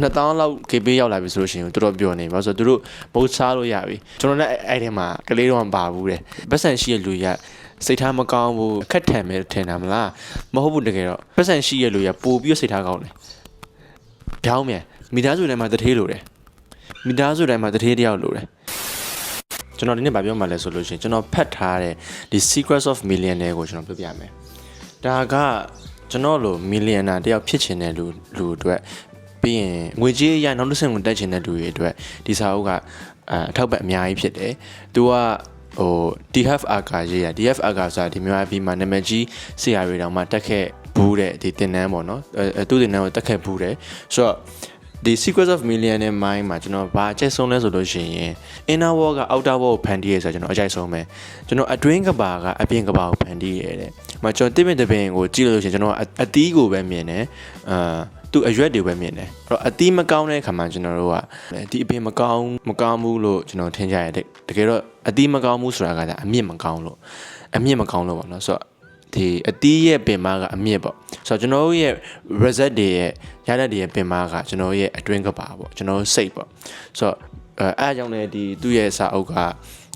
2000လောက် KB ရောက်လာပြီဆိုလို့ရှိရင်တော်တော်ပြောနေပါဆိုတော့သူတို့ဘုတ်စားလို့ရပြီကျွန်တော်လည်းအဲ့အဲ့ထဲမှာကလေးတော့မပါဘူးတဲ့ပတ်စံရှိရလူရစိတ်ထားမကောင်းဘူးအခက်ထန်မယ်ထင်တာမလားမဟုတ်ဘူးတကယ်တော့ပတ်စံရှိရလူရပို့ပြီးစိတ်ထားကောင်းတယ်ပြောင်းမြန်မိသားစုထဲမှာတထေးလိုတယ်မိသားစုထဲမှာတထေးတယောက်လိုတယ်ကျွန်တော်ဒီနေ့ဗာပြောမှလဲဆိုလို့ရှိရင်ကျွန်တော်ဖတ်ထားတဲ့ဒီ Secrets of Millionaire ကိုကျွန်တော်ပြောပြမယ်ဒါကကျွန်တော်လို millionaire တယောက်ဖြစ်ချင်တဲ့လူလူအတွက် ပြီးရင်ငွေကြေးအရနောက်တစ်ဆင့်ကိုတက်ချင်တဲ့လူတွေအတွက်ဒီစာအုပ်ကအအထောက်ပံ့အများကြီးဖြစ်တယ်။သူကဟို DF အာကာရေးရ DF အာကာဆိုတာဒီမြန်မာပြည်မှာနာမည်ကြီးဆရာတွေတောင်မှတက်ခဲ့ဘူးတဲ့ဒီတင်နန်းပေါ့နော်အဲအဲသူတင်နန်းကိုတက်ခဲ့ဘူးတဲ့ဆိုတော့ဒီ Secrets of Millionaire Mind မှာကျွန်တော်ဘာအကျက်ဆုံးလဲဆိုလို့ရှိရင် Inner Wall က Outer Wall ကိုဖန်တီးရဆိုတော့ကျွန်တော်အကျက်ဆုံးပဲကျွန်တော်အတွင်းကဘာကအပြင်ကဘာကိုဖန်တီးရတဲ့။မကျွန်တော်တိမင်တပင်ကိုကြည့်လို့ရှိရင်ကျွန်တော်အသီးကိုပဲမြင်တယ်။အာ သူအရွက်တွေပဲမြင်တယ်အဲ့တော့အသီးမကောင်းတဲ့ခါမှာကျွန်တော်တို့ကဒီအပင်မကောင်းမကောင်းဘူးလို့ကျွန်တော်ထင်ကြရတယ်တကယ်တော့အသီးမကောင်းဘူးဆိုတာကဒါအမြင့်မကောင်းလို့အမြင့်မကောင်းလို့ပေါ့နော်ဆိုတော့ဒီအသီးရဲ့ပင်မကအမြင့်ပေါ့ဆိုတော့ကျွန်တော်တို့ရဲ့ result တွေရဲ့ရလဒ်တွေရဲ့ပင်မကကျွန်တော်တို့ရဲ့အတွင်းကပါပေါ့ကျွန်တော်တို့စိတ်ပေါ့ဆိုတော့အဲအားကြောင့်လည်းဒီသူ့ရဲ့စာအုပ်က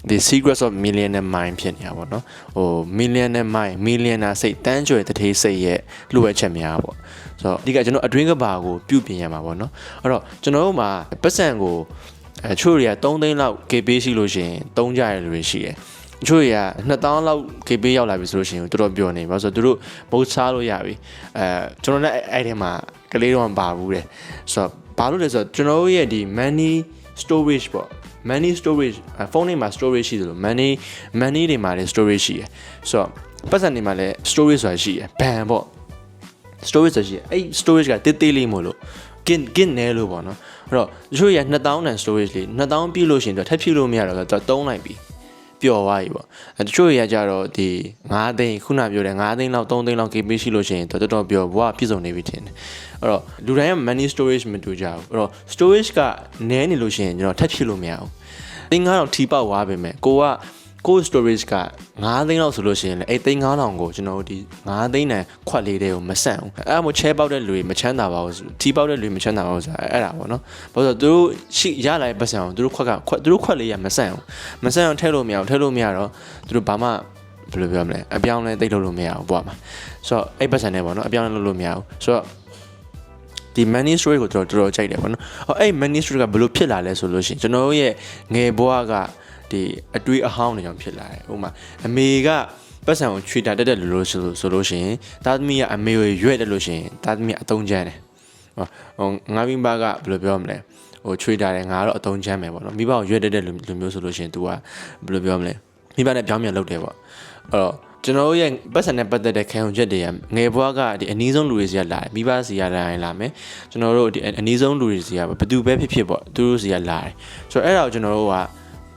the secrets of millionaire mind ဖြစ်နေတာပေါ့နော်ဟို millionaire mind millionaire စိတ်တန်းကြွယ်တထေးစိတ်ရဲ့လှုပ်ဝက်ချက်များပေါ့ ဆိုတော့ဒီကကျွန်တော်အတွင်းကဘာကိုပြုပြင်ရမှာပေါ့နော်အဲ့တော့ကျွန်တော်တို့မှာပတ်စံကိုအဲချို့တွေက3သိန်းလောက် KB ရှိလို့ရှိရင်3ကြရလူတွေရှိတယ်ချို့တွေက2000လောက် KB ရောက်လာပြီဆိုလို့ရှိရင်တော်တော်ပြောနေပါဆိုတော့သူတို့ဘုတ်စားလို့ရပြီအဲကျွန်တော်လည်းအဲ့ထဲမှာကလေးတော့မပါဘူးတဲ့ဆိုတော့ဘာလို့လဲဆိုတော့ကျွန်တော်တို့ရဲ့ဒီ money storage ပေါ့ money storage ဖုန်းထဲမှာ storage ရှိသလို money money တွေမှာလည်း storage ရှိရယ်ဆိုတော့ပတ်စံတွေမှာလည်း storage ဆိုတာရှိရယ်ဘန်ပေါ့ storage ဆိုတာရှိရယ်အဲ့ storage ကတိတ်တိတ်လေးမို့လို့ gin gin နဲလို့ပေါ့နော်အဲ့တော့တချို့ရ2000တန် storage လေး2000ပြည့်လို့ရှရင်တော့ထပ်ဖြည့်လို့မရတော့တော့တုံးလိုက်ပြီပျော်သွားပြီပေါ့အဲတချို့ရကြတော့ဒီ9သိန်းခုနပြောတယ်9သိန်းလောက်3သိန်းလောက် KB ရှိလို့ရှိရင်တော့တော်တော်ပျော်ဘွားပြည့်စုံနေပြီထင်တယ်အဲ့တော့လူတိုင်းက money storage မတူကြဘူးအဲ့တော့ storage ကနည်းနေလို့ရှိရင်ကျွန်တော်ထပ်ဖြည့်လို့မရဘူးသိန်း9000ထီပေါက်သွားပြီမဲ့ကိုက ကို storage က9သိန်းလောက်ဆိုလို့ရှိရင်လည်းအဲ့သိန်း9000ကိုကျွန်တော်တို့ဒီ9သိန်းတန်ခွက်လေးတွေကိုမဆန့်ဘူးအဲ့ဒါမို့ချဲပေါက်တဲ့လူတွေမချမ်းသာပါဘူးထီပေါက်တဲ့လူတွေမချမ်းသာပါဘူးဆိုတာအဲ့ဒါပေါ့နော်ဘာလို့လဲဆိုတော့သူတို့ရှိရလာတဲ့ပတ်စံအောင်သူတို့ခွက်ကခွက်သူတို့ခွက်လေးကမဆန့်ဘူးမဆန့်အောင်ထည့်လို့မရအောင်ထည့်လို့မရတော့သူတို့ဘာမှဘယ်လိုပြောမလဲအပြောင်းလဲသိလို့လို့မရဘူးပေါ့မှာဆိုတော့အဲ့ပတ်စံနဲ့ပေါ့နော်အပြောင်းလဲလုပ်လို့မရဘူးဆိုတော့ဒီ money story ကိုတော်တော်တော်ကြိုက်တယ်ပေါ့နော်။ဟောအဲ့ money story ကဘယ်လိုဖြစ်လာလဲဆိုလို့ရှိရင်ကျွန်တော်တို့ရဲ့ငယ်ဘဝက ဒီအတွေးအဟောင်းတွေကြောင့်ဖြစ်လာတယ်။ဥပမာအမေကပတ်စံကိုချွေတာတက်တက်လို့လို့ဆိုလို့ဆိုလို့ရှိရင်တာသမီးကအမေကိုရွက်တယ်လို့ရှိရင်တာသမီးကအတုံးချမ်းတယ်။ဟောဟိုငါမိဘကဘယ်လိုပြောမလဲ။ဟိုချွေတာတယ်ငါတော့အတုံးချမ်းမယ်ပေါ့နော်။မိဘကိုရွက်တက်တဲ့လူလူမျိုးဆိုလို့ရှိရင် तू ကဘယ်လိုပြောမလဲ။မိဘနဲ့ပြောင်းပြန်လုပ်တယ်ပေါ့။အဲ့တော့ကျွန်တော်တို့ရဲ့ပတ်စံနဲ့ပတ်သက်တဲ့ခံယူချက်တွေကငယ်ဘွားကဒီအနည်းဆုံးလူတွေစီကလာတယ်မိဘစီကလာရင်လာမယ်ကျွန်တော်တို့ဒီအနည်းဆုံးလူတွေစီကဘယ်သူပဲဖြစ်ဖြစ်ပေါ့သူတို့စီကလာတယ်ဆိုတော့အဲ့ဒါကိုကျွန်တော်တို့က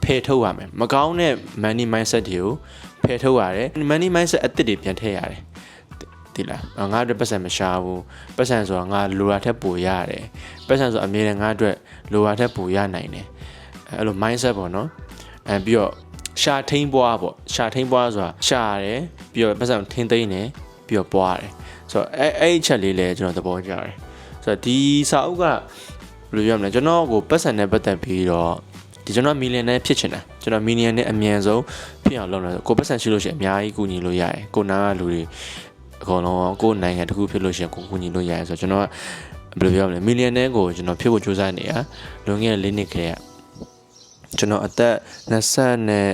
ဖယ်ထုတ်ရမယ်မကောင်းတဲ့ money mindset တွေကိုဖယ်ထုတ်ရတယ် money mindset အသစ်တွေပြန်ထည့်ရတယ်ဒီလားငါအတွက်ပတ်စံမရှာဘူးပတ်စံဆိုတာငါလိုတာထက်ပိုရတယ်ပတ်စံဆိုအမြဲတမ်းငါအတွက်လိုတာထက်ပိုရနိုင်တယ်အဲ့လို mindset ပေါ့နော်အဲပြီးတော့ရှာထိန်ပွားပေါ့ရှာထိန်ပွားဆိုတာရှာရတယ်ပြီးတော့ပတ်စံထင်းသိမ့်တယ်ပြီးတော့ပွားတယ်ဆိုတော့အဲအဲ့အချက်လေးလည်းကျွန်တော်သဘောကျတယ်ဆိုတော့ဒီစာအုပ်ကဘယ်လိုပြောမလဲကျွန်တော်ကိုပတ်စံနဲ့ပတ်သက်ပြီးတော့ ဒီကျွန်တော်မီလီယံနဲ့ဖြစ်ချင်တာကျွန်တော်မီလီယံနဲ့အမြန်ဆုံးဖြစ်အောင်လုပ်နေတယ်ကိုပတ်စံရှိလို့ရှိရင်အများကြီးကူညီလို့ရတယ်ကိုနားကလူတွေအကုန်လုံးကိုနိုင်ငံတစ်ခုဖြစ်လို့ရှိရင်ကိုကူညီလို့ရတယ်ဆိုတော့ကျွန်တော်ကဘယ်လိုပြောမလဲမီလီယံနဲ့ကိုကျွန်တော်ဖြစ်ဖို့ကြိုးစားနေတာလွန်ခဲ့တဲ့၄နှစ်ခရက်ကျွန်တော်အသက်20နဲ့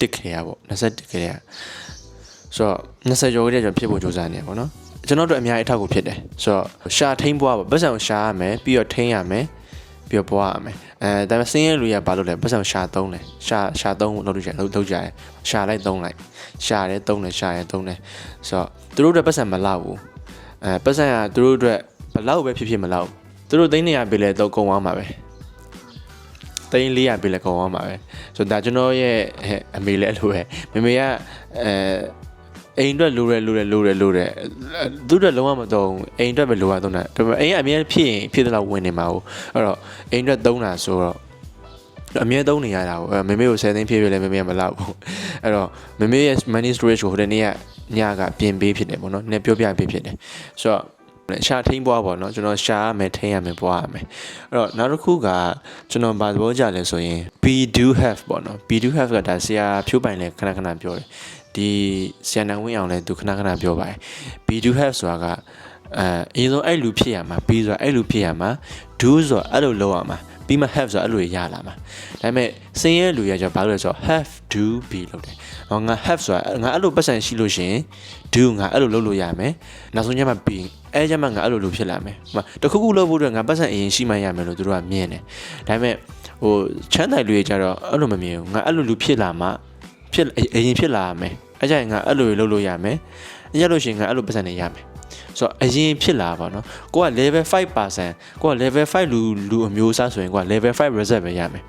တစ်ခရပေါ့21ခရဆိုတော့20ကျော်ကလေးကျွန်တော်ဖြစ်ဖို့ကြိုးစားနေပါတော့ကျွန်တော်တို့အများကြီးအထောက်အကူဖြစ်တယ်ဆိုတော့ရှာထိန်ပွားပေါ့ပတ်စံကိုရှာရမယ်ပြီးတော့ထိန်ရမယ်ပြီးတော့ပွားရမယ် အဲဒါပေမဲ့စင်းရဲလူရဘာလို့လဲပတ်စံကိုရှာသုံးတယ်ရှာရှာသုံးလို့လုပ်ကြတယ်လုပ်လုပ်ကြတယ်ရှာလိုက်သုံးလိုက်ရှာရဲသုံးတယ်ရှာရဲသုံးတယ်ဆိုတော့သူတို့အတွက်ပတ်စံမလောက်ဘူးအဲပတ်စံကသူတို့အတွက်ဘလောက်ပဲဖြစ်ဖြစ်မလောက်သူတို့သိန်း200ပေးလဲတော့ကုန်သွားမှာပဲသိန်း400ပေးလဲကုန်သွားမှာပဲဆိုတော့ဒါကျွန်တော်ရဲ့အမေလည်းအဲ့လိုပဲမမေကအဲ အိမ်အတွက်လိုရလိုရလိုရလိုရသူတို့လုံးဝမသုံးအိမ်အတွက်ပဲလိုရသုံးတာဒါပေမဲ့အိမ်ကအမြဲဖြစ်ရင်ဖြစ်တဲ့လောက်ဝင်နေမှာဟုတ်အဲ့တော့အိမ်အတွက်သုံးတာဆိုတော့အမြဲသုံးနေရတာကိုမမေကို10သိန်းဖြည့်ပြလဲမမေကမလောက်ဘူးအဲ့တော့မမေရဲ့ money storage ကိုဟိုတနေ့ကညကပြင်ပေးဖြစ်တယ်ပေါ့နော်နည်းပြောပြပေးဖြစ်တယ်ဆိုတော့ရှာထိန်ပွားပေါ့နော်ကျွန်တော်ရှာရမယ်ထိန်ရမယ်ပွားရမယ်အဲ့တော့နောက်တစ်ခုကကျွန်တော်ဗာသဘောကြလဲဆိုရင် be do have ပေါ့နော် be do have ကဒါဆရာဖြိုးပိုင်လဲခဏခဏပြောတယ် ဒီဆရာနန်ဝင်းအောင်လဲသူခဏခဏပြောပါတယ် be do have ဆိုတာကအဲအရင်ဆုံးအဲ့လူဖြစ်ရမှာ be ဆိုတာအဲ့လူဖြစ်ရမှာ do ဆိုတာအဲ့လိုလုပ်ရမှာပြီးမှ have ဆိုတာအဲ့လိုရလာမှာဒါပေမဲ့စင်းရဲလူရကြဘာလို့လဲဆိုတော့ have do be လုပ်တယ်ဟောငါ have ဆိုတာငါအဲ့လိုပတ်စံရှိလို့ရှရင် do ငါအဲ့လိုလုပ်လို့ရမယ်နောက်ဆုံးကျမှ be အဲကျမှငါအဲ့လိုလုပ်ဖြစ်လာမယ်ဟိုတခုခုလုပ်ဖို့အတွက်ငါပတ်စံအရင်ရှိမှရမယ်လို့သူတို့ကမြင်တယ်ဒါပေမဲ့ဟိုချမ်းတိုင်လူရကြတော့အဲ့လိုမမြင်ဘူးငါအဲ့လိုလူဖြစ်လာမှ ဖြစ်အရင်ဖြစ်လာရမယ်အဲကြရင်ငါအဲ့လိုလုပ်လို့ရမယ်အဲကြလို့ရှရင်ငါအဲ့လိုပတ်စံနေရမယ်ဆိုတော့အရင်ဖြစ်လာပါတော့ကိုက level 5%ကိုက level 5လူလူအမျိုးအစားဆိုရင်ကိုက level 5 reset ပဲရမယ်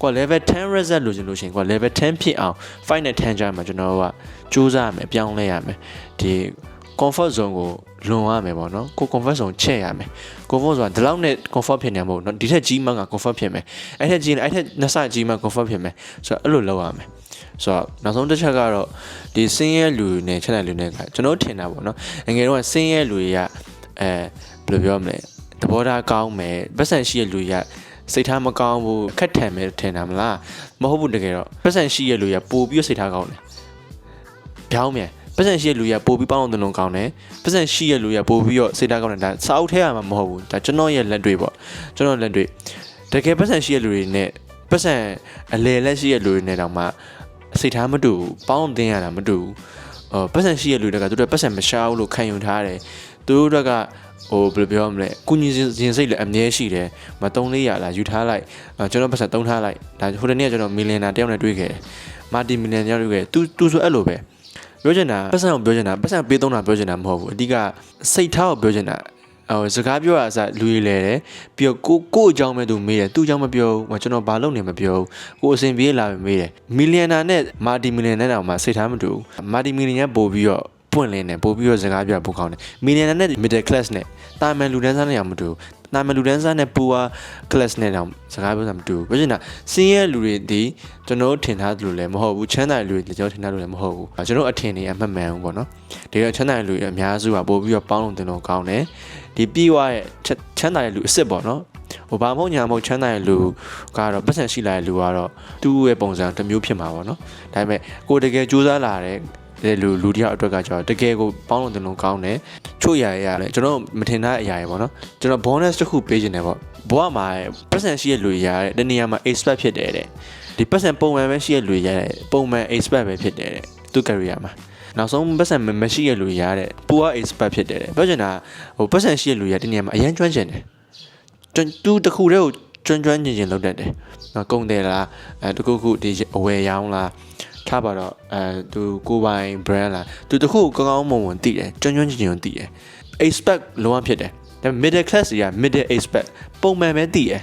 ကိုက level 10 reset လို့ချင်လို့ရှိရင်ကိုက level 10ဖြစ်အောင်5နဲ့10ကြားမှာကျွန်တော်ကစူးစမ်းရမယ်ပြောင်းလဲရမယ်ဒီ comfort zone ကို လွန်ရမယ်ပေါ့နော်ကို comfort zone ချက်ရမယ် comfort ဆိုတာဒီလောက်နဲ့ comfort ဖြစ်နေမှာမဟုတ်နော်ဒီထက်ကြီးမှက comfort ဖြစ်မယ်အဲ့ထက်ကြီးရင်အဲ့ထက်နှစ်ဆကြီးမှ comfort ဖြစ်မယ်ဆိုတော့အဲ့လိုလုပ်ရမယ်ဆိုတော့နောက်ဆုံးတစ်ချက်ကတော့ဒီစင်းရဲလူနဲ့ချက်တဲ့လူနဲ့ကကျွန်တော်ထင်တာပေါ့နော်ငယ်တော့စင်းရဲလူတွေကအဲဘယ်လိုပြောမလဲသဘောထားကောင်းမယ်ပတ်စံရှိတဲ့လူတွေကစိတ်ထားမကောင်းဘူးခက်ထန်မယ်ထင်တာမလားမဟုတ်ဘူးတကယ်တော့ပတ်စံရှိရဲ့လူတွေကပို့ပြီးစိတ်ထားကောင်းတယ်ပြောင်းမြန် ပတ်စံရှိရဲ့လူတွေကပို့ပြီးပေါင်းအောင်တလုံးကောင်းတယ်ပတ်စံရှိရဲ့လူတွေကပို့ပြီးတော့စိတ်ထားကောင်းတယ်ဒါစာအုပ်ထဲရမှာမဟုတ်ဘူးဒါကျွန်တော်ရဲ့လက်တွေ့ပေါ့ကျွန်တော်လက်တွေ့တကယ်ပတ်စံရှိရဲ့လူတွေနဲ့ပတ်စံအလေလက်ရှိရဲ့လူတွေနဲ့တောင်မှစိတ်ထားမတူဘူးပေါင်းတင်ရတာမတူဘူးအော်ပတ်စံရှိရဲ့လူတွေကသူတို့ပတ်စံမရှားဘူးလို့ခံယူထားတယ်သူတို့တွေကဟိုဘယ်လိုပြောမလဲကုညီရင်စိတ်လည်းအမြဲရှိတယ်မ3-400လားယူထားလိုက်ကျွန်တော်ပတ်စံ3ထားလိုက်ဒါဟိုတနေ့ကကျွန်တော်မီလီယံနာတယောက်နဲ့တွေ့ခဲ့တယ်မာတီမီလီယံတယောက်တွေ့ခဲ့တယ်သူသူဆိုအဲ့လိုပဲ ပြောချင်တာပတ်စံကိုပြောချင်တာပတ်စံပေးသုံးတာပြောချင်တာမဟုတ်ဘူးအဓိကစိတ်ထားကိုပြောချင်တာဟိုစကားပြောရအစားလူရည်လဲတယ်ပြီးတော့ကိုကိုအကြောင်းပဲသူမေးတယ်သူ့အကြောင်းမပြောဘူးကျွန်တော်ဘာလုပ်နေမပြောဘူးကိုအစဉ်ပြေးလာပဲမေးတယ်မီလီယံနာနဲ့မာတီမီလီယံနဲ့တောင်မှစိတ်ထားမတူဘူးမာတီမီလီယံပို့ပြီးတော့ပွင့်လင်းတယ်ပို့ပြီးတော့စကားပြောပို့ကောင်းတယ်မီလီယံနာနဲ့ middle class နဲ့တာမန်လူတန်းစားနဲ့တော့မတူဘူး နာမလူတန်းစားနဲ့ပူဝါ class နဲ့တောင်စကားပြောတာမတူဘူးပြောချင်တာစင်းရဲလူတွေဒီကျွန်တော်ထင်ထားသလိုလည်းမဟုတ်ဘူးချမ်းသာလူတွေကျွန်တော်ထင်ထားလို့လည်းမဟုတ်ဘူးကျွန်တော်အထင်တွေအမှတ်မှန်ဘူးပေါ့နော်ဒီတော့ချမ်းသာလူတွေအများစုကပို့ပြီးတော့ပေါင်းလုံးတင်လို့ကောင်းတယ်ဒီပြီးွားရဲ့ချမ်းသာတဲ့လူအစ်စ်ပေါ့နော်ဟိုဘာမဟုတ်ညာမဟုတ်ချမ်းသာတဲ့လူကတော့ပတ်စံရှိလာတဲ့လူကတော့သူ့ရဲ့ပုံစံတစ်မျိုးဖြစ်မှာပေါ့နော်ဒါပေမဲ့ကိုတကယ်စူးစမ်းလာတဲ့ တဲ့လူလူတယောက်အတွက်ကကျတော့တကယ်ကိုပေါင်းလုံးတင်လုံးကောင်းတယ်ချို့ရရရလဲကျွန်တော်မထင်တဲ့အရာတွေပေါ့နော်ကျွန်တော် bonus တစ်ခုပေးခြင်းတယ်ပေါ့ဘဝမှာ percent ရှိရလူရတဲ့တနေရာမှာ expert ဖြစ်တယ်တဲ့ဒီ percent ပုံမှန်ပဲရှိရလူရတဲ့ပုံမှန် expert ပဲဖြစ်တယ်တဲ့သူ career မှာနောက်ဆုံးပတ်စံမရှိရလူရတဲ့ပူအား expert ဖြစ်တယ်ပြောချင်တာဟိုပတ်စံရှိရလူရတဲ့နေရာမှာအရန်ကျွမ်းကျင်တယ်ကျွမ်းသူတခုတည်းကိုကျွမ်းကျွမ်းကျင်ကျင်လုပ်တတ်တယ်နော်ကုန်တယ်လားအဲတခုခုဒီအဝယ်ရောင်းလား ထားပါတော့အဲသူကိုပိုင် brand လားသူတခုကောင်းကောင်းမွန်မွန်တည်တယ်ကျွမ်းကျွမ်းကျင်ကျင်တည်တယ် expect လုံးဝဖြစ်တယ်ဒါပေမဲ့ middle class တွေက middle expect ပုံမှန်ပဲတည်တယ်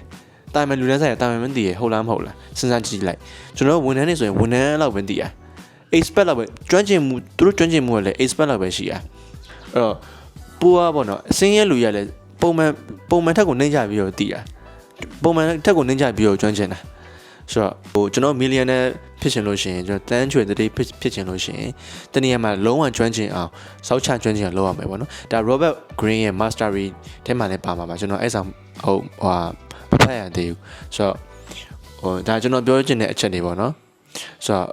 တာမန်လူတန်းစားရတာမန်မသိရဟုတ်လားမဟုတ်လားစဉ်းစားကြည့်လိုက်ကျွန်တော်ဝန်ထမ်းနေဆိုရင်ဝန်ထမ်းလောက်ပဲတည်ရ expect လောက်ပဲကျွမ်းကျင်မှုသူတို့ကျွမ်းကျင်မှုကလည်း expect လောက်ပဲရှိရအဲ့တော့ပူอ่ะပေါ့နော်အစင်းရဲလူရလည်းပုံမှန်ပုံမှန်ထက်ကိုနှိမ့်ကြပြီးတော့တည်ရပုံမှန်ထက်ကိုနှိမ့်ကြပြီးတော့ကျွမ်းကျင်တာ ဆိုတော့ဟိုကျွန်တော်မီလီယံနဲ့ဖြစ်ချင်လို့ရှိရင်ကျွန်တော်တန်းချွေတတိဖြစ်ဖြစ်ချင်လို့ရှိရင်တနည်းမှာလုံးဝကျွမ်းကျင်အောင်စောက်ချကျွမ်းကျင်အောင်လုပ်ရမယ်ပေါ့နော်ဒါ Robert Greene ရဲ့ Mastery ထဲမှာလည်းပါမှာပါကျွန်တော်အဲ့ဆောင်ဟိုဟိုမဖတ်ရသေးဘူးဆိုတော့ဟိုဒါကျွန်တော်ပြောချင်တဲ့အချက်တွေပေါ့နော်ဆိုတော့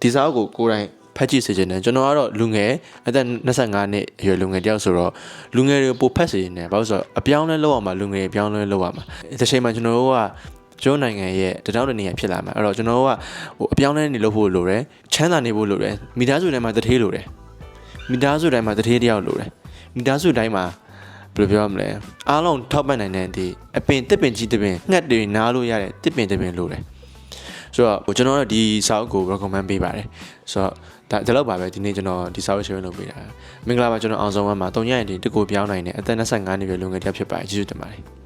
ဒီစာအုပ်ကိုကိုယ်တိုင်ဖတ်ကြည့်စေချင်တယ်ကျွန်တော်ကတော့လူငယ်အသက်25နှစ်အရွယ်လူငယ်တယောက်ဆိုတော့လူငယ်တွေပိုဖတ်စေချင်တယ်ဘာလို့ဆိုတော့အပြောင်းလဲလောက်အောင်မှာလူငယ်အပြောင်းလဲလောက်အောင်မှာဒီချိန်မှာကျွန်တော်တို့က ကျွန်တော်နိုင်ငံရဲ့တတောင်းတနေရဖြစ်လာမှာအဲ့တော့ကျွန်တော်တို့ကဟိုအပြောင်းလဲနေလို့ဖို့လိုတယ်ချမ်းသာနေဖို့လိုတယ်မိသားစုတိုင်းမှာတထေးလိုတယ်မိသားစုတိုင်းမှာတထေးတယောက်လိုတယ်မိသားစုတိုင်းမှာဘယ်လိုပြောရမလဲအားလုံးထောက်ပံ့နိုင်တဲ့ဒီအပင်တစ်ပင်ကြီးတစ်ပင်ငှက်တွေနားလို့ရတဲ့တစ်ပင်တစ်ပင်လိုတယ်ဆိုတော့ဟိုကျွန်တော်တို့ဒီစာအုပ်ကို recommend ပေးပါတယ်ဆိုတော့ဒါဒီလောက်ပါပဲဒီနေ့ကျွန်တော်ဒီစာအုပ် share လုပ်ပေးတာမင်္ဂလာပါကျွန်တော်အောင်ဆုံးဝမ်းမှာတုံညရင်ဒီတကူပြောင်းနိုင်တဲ့အသက်25နှစ်ပြည့်လူငယ်တစ်ယောက်ဖြစ်ပါတယ်ကျေးဇူးတင်ပါတယ်